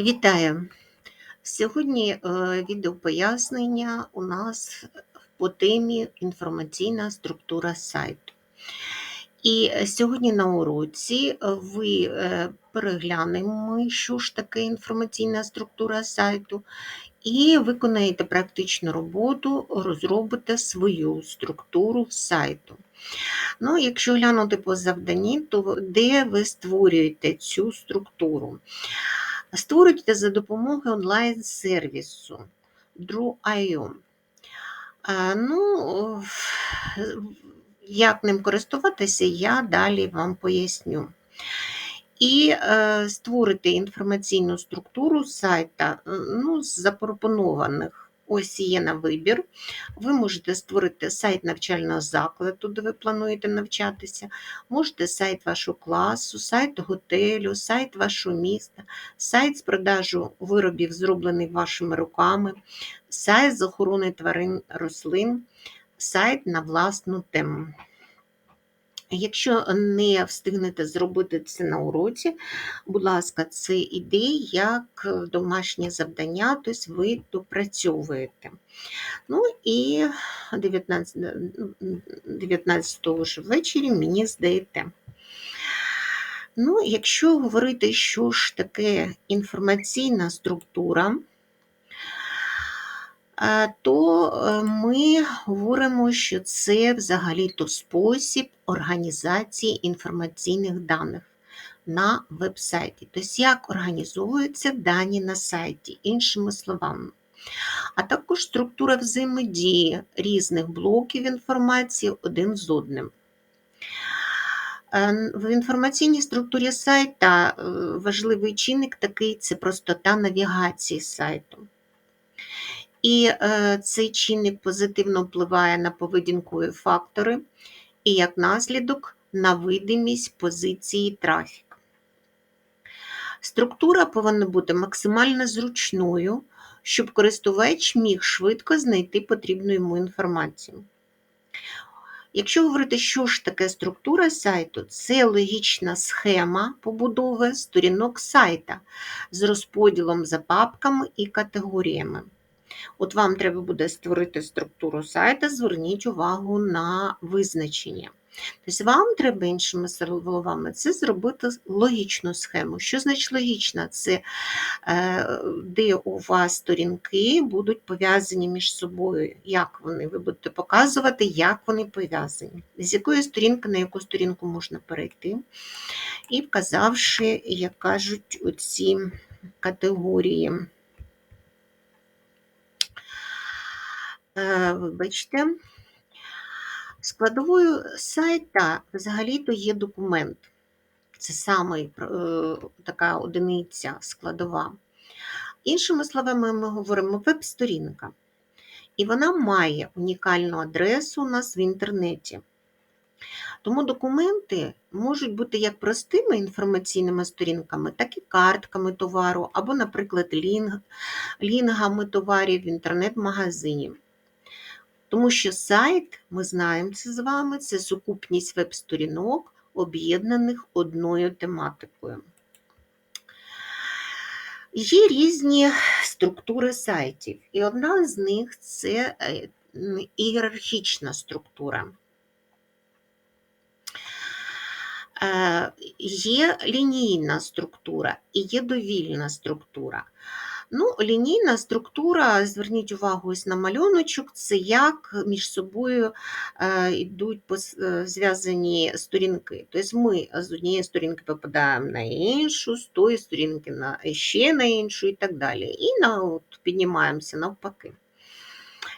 Вітаю! Сьогодні е, відеопояснення у нас по темі інформаційна структура сайту. І сьогодні на уроці ви е, переглянемо, що ж таке інформаційна структура сайту, і виконаєте практичну роботу, розробите свою структуру сайту. Ну, Якщо глянути по завданні, то де ви створюєте цю структуру? Створюйте за допомогою онлайн-сервісу Draw.io. Ну, як ним користуватися, я далі вам поясню. І е, створити інформаційну структуру сайта ну, з запропонованих Ось є на вибір. Ви можете створити сайт навчального закладу, де ви плануєте навчатися, можете сайт вашого класу, сайт готелю, сайт вашого міста, сайт з продажу виробів, зроблений вашими руками, сайт з охорони тварин рослин, сайт на власну тему. Якщо не встигнете зробити це на уроці, будь ласка, це ідея як домашнє завдання, тобто ви допрацьовуєте. Ну і 19 19 ж ввечері мені здаєте. Ну, Якщо говорити, що ж таке інформаційна структура, то е, ми говоримо, що це взагалі-то спосіб організації інформаційних даних на веб-сайті. Тобто, як організовуються дані на сайті, іншими словами. А також структура взаємодії різних блоків інформації один з одним. Е, в інформаційній структурі сайта е, важливий чинник такий це простота навігації сайту. І е, цей чинник позитивно впливає на поведінкові фактори і як наслідок на видимість позиції трафік. Структура повинна бути максимально зручною, щоб користувач міг швидко знайти потрібну йому інформацію. Якщо говорити, що ж таке структура сайту, це логічна схема побудови сторінок сайта з розподілом за папками і категоріями. От вам треба буде створити структуру сайта, зверніть увагу на визначення. Тобто вам треба, іншими словами, це зробити логічну схему. Що значить логічна? Це е, де у вас сторінки будуть пов'язані між собою. Як вони? Ви будете показувати, як вони пов'язані, з якої сторінки на яку сторінку можна перейти. І вказавши, як кажуть, оці категорії. Вибачте, складовою сайта взагалі-то є документ. Це саме е, така одиниця складова. Іншими словами, ми говоримо веб-сторінка. І вона має унікальну адресу у нас в інтернеті. Тому документи можуть бути як простими інформаційними сторінками, так і картками товару, або, наприклад, лінг, лінгами товарів в інтернет-магазині. Тому що сайт, ми знаємо це з вами, це сукупність веб-сторінок, об'єднаних одною тематикою. Є різні структури сайтів, і одна з них це е, ієрархічна структура. Е, є лінійна структура і є довільна структура. Ну, Лінійна структура, зверніть увагу ось на малюночок, це як між собою е, йдуть е, зв'язані сторінки. Тобто ми з однієї сторінки попадаємо на іншу, з тої сторінки на ще на іншу і так далі. І на, от, піднімаємося навпаки.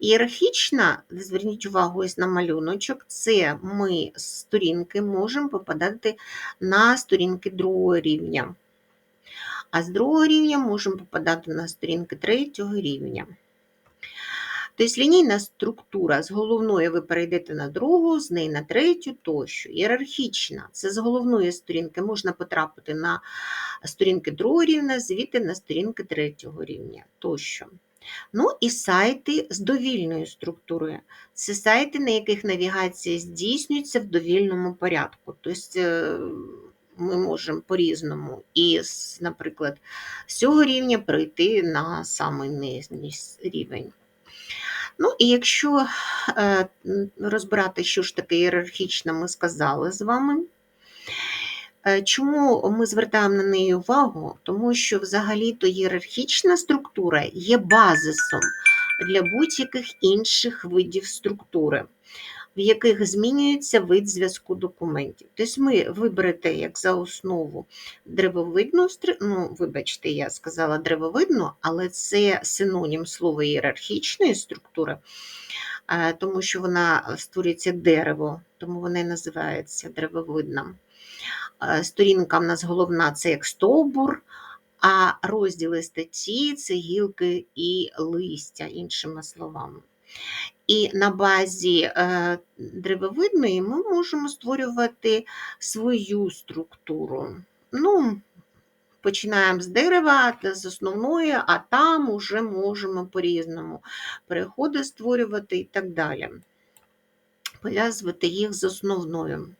Ієрархічна, зверніть увагу ось на малюночок, це ми з сторінки можемо попадати на сторінки другого рівня а з другого рівня можемо попадати на сторінки третього рівня. Тобто лінійна структура з головної ви перейдете на другу, з неї на третю тощо. Ієрархічна це з головної сторінки можна потрапити на сторінки другого рівня, звідти на сторінки третього рівня тощо. Ну і сайти з довільною структурою. Це сайти, на яких навігація здійснюється в довільному порядку. Тобто ми можемо по-різному і, наприклад, з цього рівня перейти на самий нижній рівень. Ну, і якщо е, розбирати, що ж таке ієрархічно, ми сказали з вами. Е, чому ми звертаємо на неї увагу? Тому що взагалі-то ієрархічна структура є базисом для будь-яких інших видів структури, в яких змінюється вид зв'язку документів. Тобто ми виберете як за основу древовидну ну, вибачте, я сказала древовидну, але це синонім слова ієрархічної структури, е, тому що вона створюється дерево, тому вона і називається древовидна. Е, сторінка в нас головна це як стовбур, а розділи статті це гілки і листя, іншими словами. І на базі е, древовидної ми можемо створювати свою структуру. Ну, Починаємо з дерева, з основної, а там уже можемо по-різному переходи створювати і так далі. Пов'язувати їх з основною.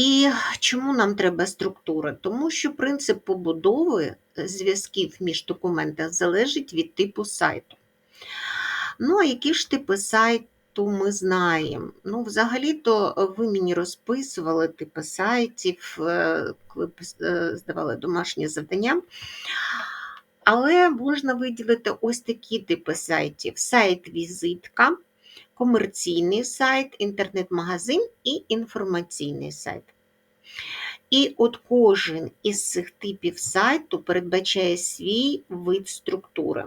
І чому нам треба структура? Тому що принцип побудови зв'язків між документами залежить від типу сайту. Ну, а які ж типи сайту ми знаємо? Ну, взагалі-то ви мені розписували типи сайтів, е, коли е, здавали домашнє завдання. Але можна виділити ось такі типи сайтів: сайт-візитка комерційний сайт, інтернет-магазин і інформаційний сайт. І от кожен із цих типів сайту передбачає свій вид структури.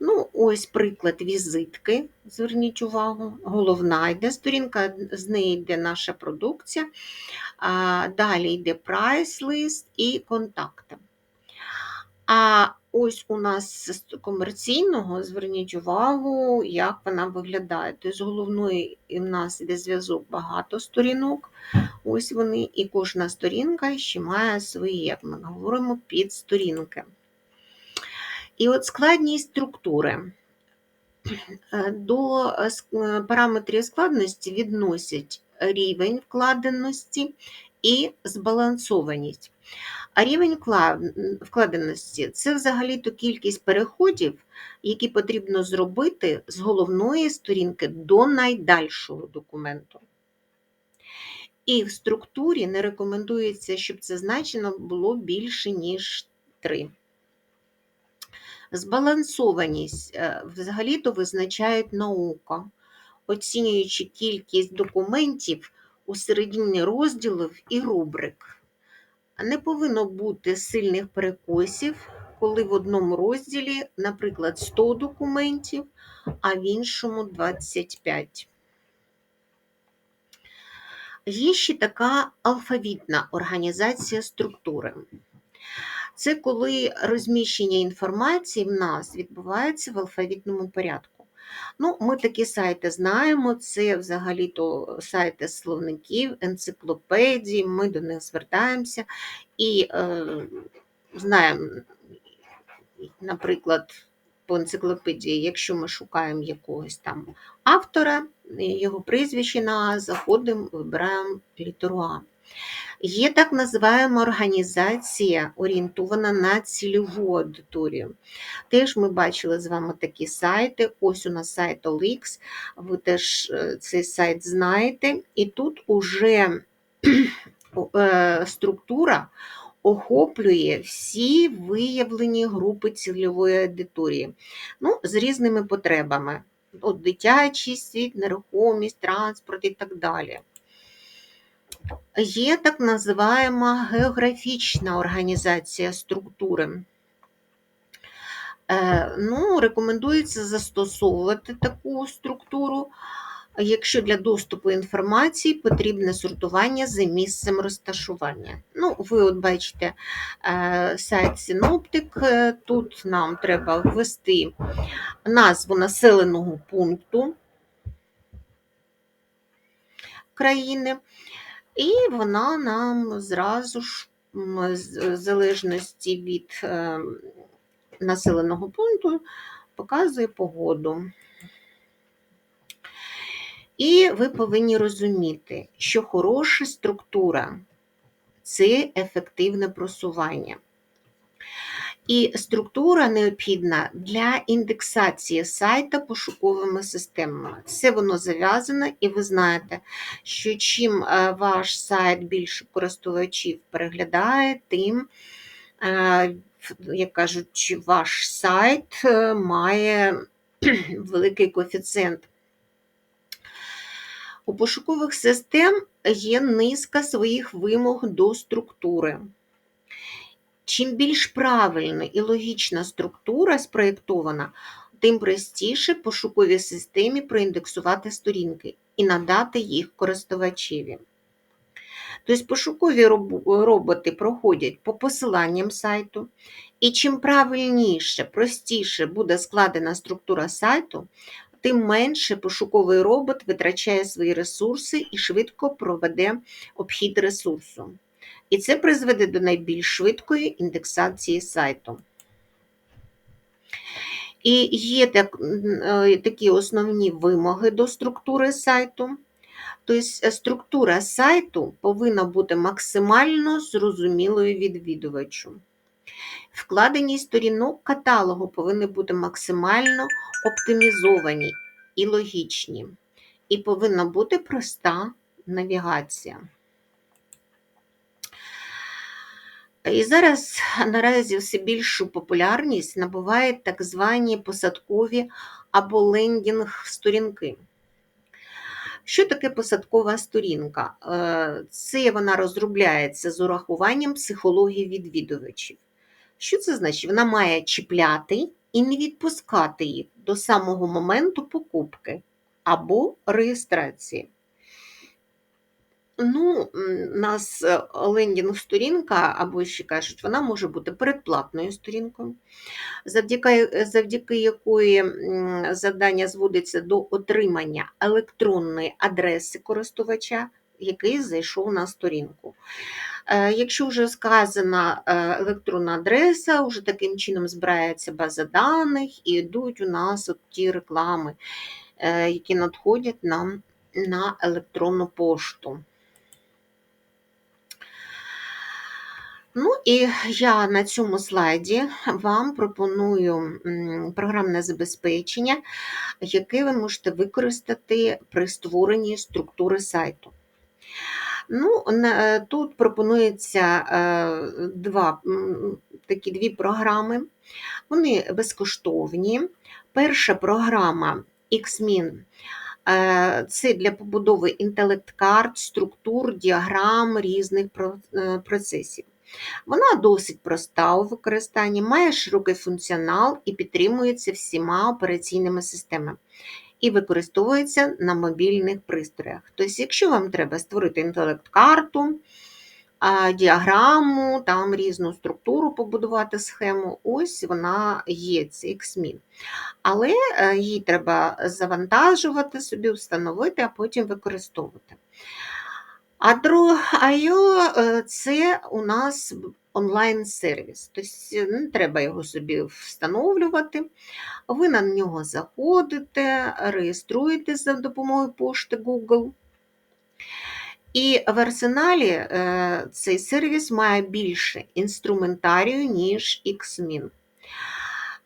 Ну, ось приклад візитки, зверніть увагу, головна йде сторінка, з неї йде наша продукція. Далі йде прайс-лист і контакти. А ось у нас з комерційного, зверніть увагу, як вона виглядає. Тобто з головної у нас йде зв'язок багато сторінок. Ось вони, і кожна сторінка ще має свої, як ми говоримо, підсторінки. І от складність структури. До е, параметрів складності відносять рівень вкладеності і збалансованість. А рівень вкладеності це взагалі-то кількість переходів, які потрібно зробити з головної сторінки до найдальшого документу. І в структурі не рекомендується, щоб це значено було більше, ніж 3. Збалансованість е, взагалі-то визначають наука, оцінюючи кількість документів у середині розділів і рубрик. Не повинно бути сильних перекосів, коли в одному розділі, наприклад, 100 документів, а в іншому 25. Є ще така алфавітна організація структури. Це коли розміщення інформації в нас відбувається в алфавітному порядку. Ну, Ми такі сайти знаємо, це взагалі-то сайти словників, енциклопедії, ми до них звертаємося і е, знаємо, наприклад, по енциклопедії, якщо ми шукаємо якогось там автора, його прізвище на заходимо, вибираємо літеру А. Є так називаємо організація, орієнтована на цільову аудиторію. Теж ми бачили з вами такі сайти. Ось у нас сайт OLX, ви теж е, цей сайт знаєте, і тут уже е, структура охоплює всі виявлені групи цільової аудиторії, ну, з різними потребами. От Дитячий світ, нерухомість, транспорт і так далі. Є так називаємо географічна організація структури. Е, ну, Рекомендується застосовувати таку структуру, якщо для доступу інформації потрібне сортування за місцем розташування. Ну, Ви от бачите е, сайт Синоптик, е, тут нам треба ввести назву населеного пункту країни. І вона нам зразу ж, в залежності від е, населеного пункту, показує погоду. І ви повинні розуміти, що хороша структура це ефективне просування. І структура необхідна для індексації сайта пошуковими системами. Все воно зав'язане, і ви знаєте, що чим е, ваш сайт більше користувачів переглядає, тим, е, як кажуть, ваш сайт е, має великий коефіцієнт. У пошукових систем є низка своїх вимог до структури. Чим більш правильна і логічна структура спроєктована, тим простіше пошуковій системі проіндексувати сторінки і надати їх користувачеві. Тобто пошукові роботи проходять по посиланням сайту, і чим правильніше, простіше буде складена структура сайту, тим менше пошуковий робот витрачає свої ресурси і швидко проведе обхід ресурсу. І це призведе до найбільш швидкої індексації сайту. І є так, е, такі основні вимоги до структури сайту. Тобто структура сайту повинна бути максимально зрозумілою відвідувачу. Вкладені сторінок каталогу повинні бути максимально оптимізовані і логічні. І повинна бути проста навігація. І зараз наразі все більшу популярність набувають так звані посадкові або лендінг-сторінки. Що таке посадкова сторінка? Е, це вона розробляється з урахуванням психології відвідувачів. Що це значить? Вона має чіпляти і не відпускати їх до самого моменту покупки або реєстрації. Ну, у нас е, лендінг-сторінка, або ще кажуть, вона може бути передплатною сторінкою, завдяки завдяки якої завдання зводиться до отримання електронної адреси користувача, який зайшов на сторінку. Е, якщо вже сказана е, електронна адреса, вже таким чином збирається база даних і йдуть у нас от ті реклами, які надходять нам на електронну пошту. Ну і я на цьому слайді вам пропоную програмне забезпечення, яке ви можете використати при створенні структури сайту. Ну, Тут пропонується е, два, такі дві програми. Вони безкоштовні. Перша програма XMIN е, це для побудови інтелект-карт, структур, діаграм різних е, процесів. Вона досить проста у використанні, має широкий функціонал і підтримується всіма операційними системами. І використовується на мобільних пристроях. Тобто, якщо вам треба створити інтелект-карту, діаграму, там різну структуру побудувати схему, ось вона є, це XMIN. Але е, її треба завантажувати, собі встановити, а потім використовувати. А друге це у нас онлайн-сервіс. Тобто не треба його собі встановлювати. Ви на нього заходите, реєструєтесь за допомогою пошти Google. І в арсеналі е, цей сервіс має більше інструментарію, ніж XMIN.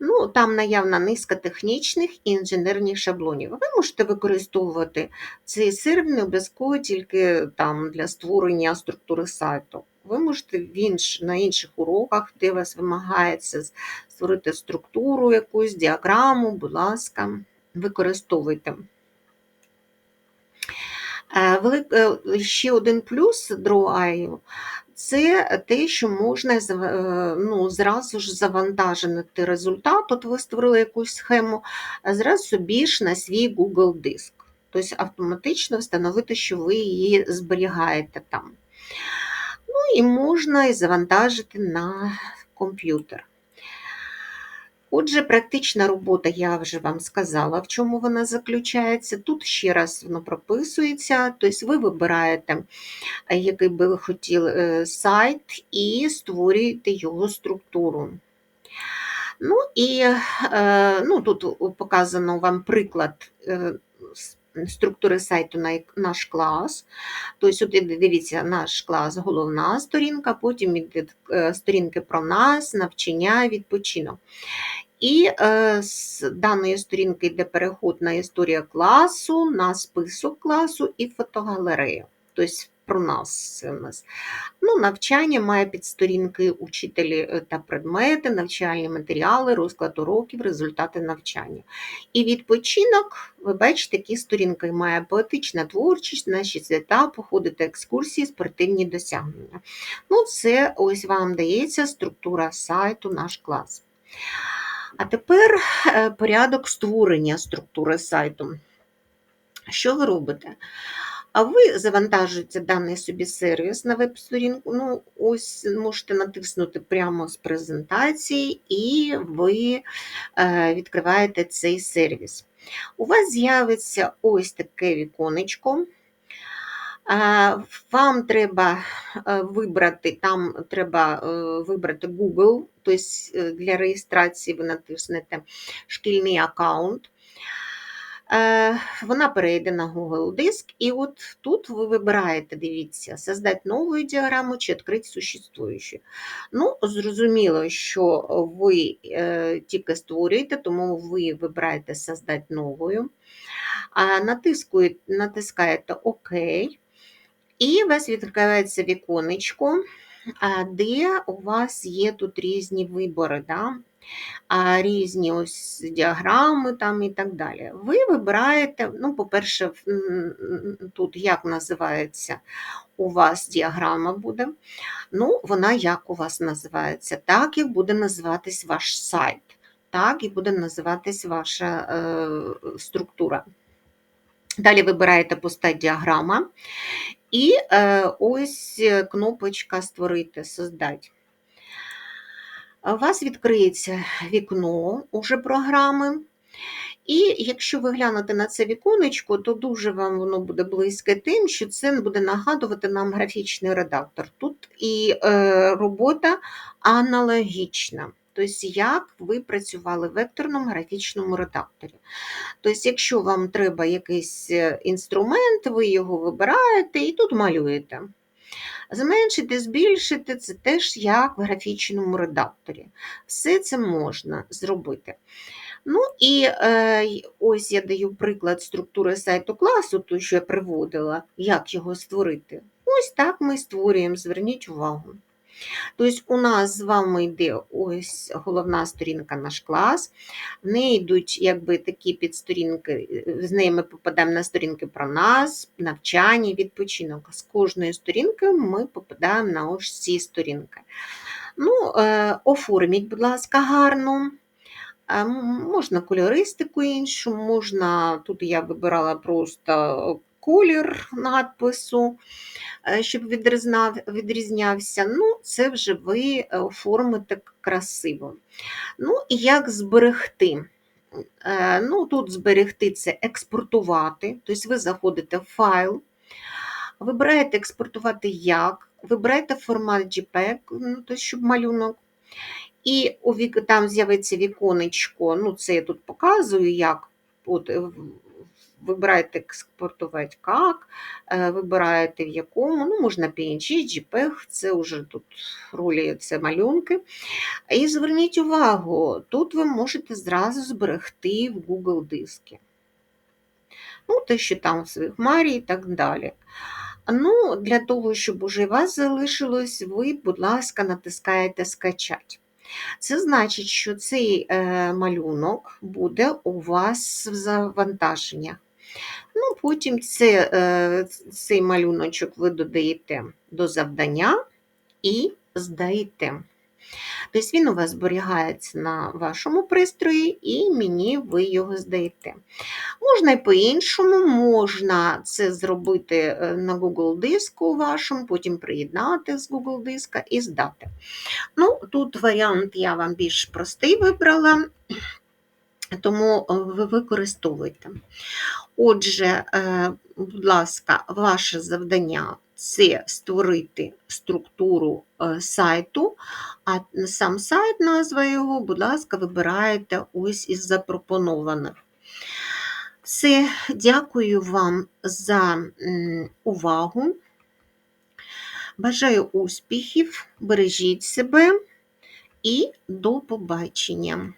Ну, Там наявна низка технічних і інженерних шаблонів. Ви можете використовувати цей сервер не обов'язково тільки там, для створення структури сайту. Ви можете в інш, на інших уроках, де вас вимагається створити структуру, якусь діаграму, будь ласка, використовуйте. Е, е, ще один плюс DrawIO це те, що можна е, ну, зразу ж завантажити результат. От ви створили якусь схему, зразу собі ж на свій Google диск. Тобто автоматично встановити, що ви її зберігаєте там. Ну і можна і завантажити на комп'ютер. Отже, практична робота, я вже вам сказала, в чому вона заключається. Тут ще раз воно прописується, тобто ви вибираєте, е, який би ви хотіли е, сайт, і створюєте його структуру. Ну і е, ну, Тут показано вам приклад структури сайту на наш клас. Тобто, от дивіться, наш клас, головна сторінка, потім йде е, сторінки про нас, навчання, відпочинок. І е, з даної сторінки йде переход на історію класу, на список класу і фотогалерею. Тобто про нас. Ну, Навчання має підсторінки учителі е, та предмети, навчальні матеріали, розклад уроків, результати навчання. І відпочинок, ви бачите, такі сторінки має поетична творчість, наші свята, походи та екскурсії, спортивні досягнення. Ну, Це ось вам дається структура сайту, наш клас. А тепер е, порядок створення структури сайту. Що ви робите? А ви завантажуєте даний собі сервіс на веб-сторінку. Ну, ось можете натиснути прямо з презентації, і ви е, відкриваєте цей сервіс. У вас з'явиться ось таке віконечко. Вам треба е, вибрати, там треба е, вибрати Google, тобто для реєстрації ви натиснете шкільний аккаунт. Вона перейде на Google диск, і от тут ви вибираєте, дивіться, создати нову діаграму чи відкрити существуючу. Ну, зрозуміло, що ви тільки створюєте, тому ви вибираєте создати новою, натискаєте ОК. І вас відкривається віконечко, де у вас є тут різні вибори, да? Різні ось діаграми там і так далі. Ви вибираєте, ну, по-перше, тут як називається у вас діаграма буде. Ну, вона як у вас називається, так і буде називатись ваш сайт, так і буде називатись ваша е, структура. Далі вибираєте постать діаграма, і е, ось е, кнопочка Створити, создать. У вас відкриється вікно уже програми. І якщо ви глянете на це віконечко, то дуже вам воно буде близьке тим, що це буде нагадувати нам графічний редактор. Тут і е, робота аналогічна. Тобто, як ви працювали в векторному графічному редакторі. Тобто, якщо вам треба якийсь е, інструмент, ви його вибираєте і тут малюєте. Зменшити, збільшити це теж як в графічному редакторі. Все це можна зробити. Ну і е, ось я даю приклад структури сайту класу, ту, що я приводила, як його створити. Ось так ми створюємо, зверніть увагу. Тобто, у нас з вами йде ось головна сторінка наш клас, в неї йдуть якби такі підсторінки, з неї ми попадаємо на сторінки про нас, навчання, відпочинок. З кожної сторінки ми попадаємо на ось ці сторінки. Ну, е, Оформіть, будь ласка, гарно. Е, можна кольористику іншу, можна, тут я вибирала просто колір надпису. Е, щоб відрізнявся, ну, це вже ви е, оформите красиво. Ну, і як зберегти? Е, ну, Тут зберегти це експортувати, тобто ви заходите в файл, вибираєте експортувати як, вибираєте формат JPEG, ну, тобто, щоб малюнок. І там з'явиться віконечко, ну це я тут показую, як от вибираєте експортувати як, е, вибираєте в якому, ну, можна PNG, JPEG, це вже тут ролі це малюнки. І зверніть увагу, тут ви можете зразу зберегти в Google диски. Ну, те, що там в своїх хмарі і так далі. Ну, Для того, щоб уже вас залишилось, ви, будь ласка, натискаєте скачати. Це значить, що цей е, малюнок буде у вас в завантаженнях. Ну, Потім це, е, цей малюночок ви додаєте до завдання і здаєте. Тобто він у вас зберігається на вашому пристрої, і мені ви його здаєте. Можна і по-іншому, можна це зробити е, на Google диску вашому, потім приєднати з Google диска і здати. Ну, Тут варіант я вам більш простий вибрала, тому е, ви використовуєте. Отже, е, будь ласка, ваше завдання це створити структуру е, сайту, а сам сайт, назва його, будь ласка, вибираєте ось із запропонованих. Все, дякую вам за увагу. Бажаю успіхів, бережіть себе і до побачення.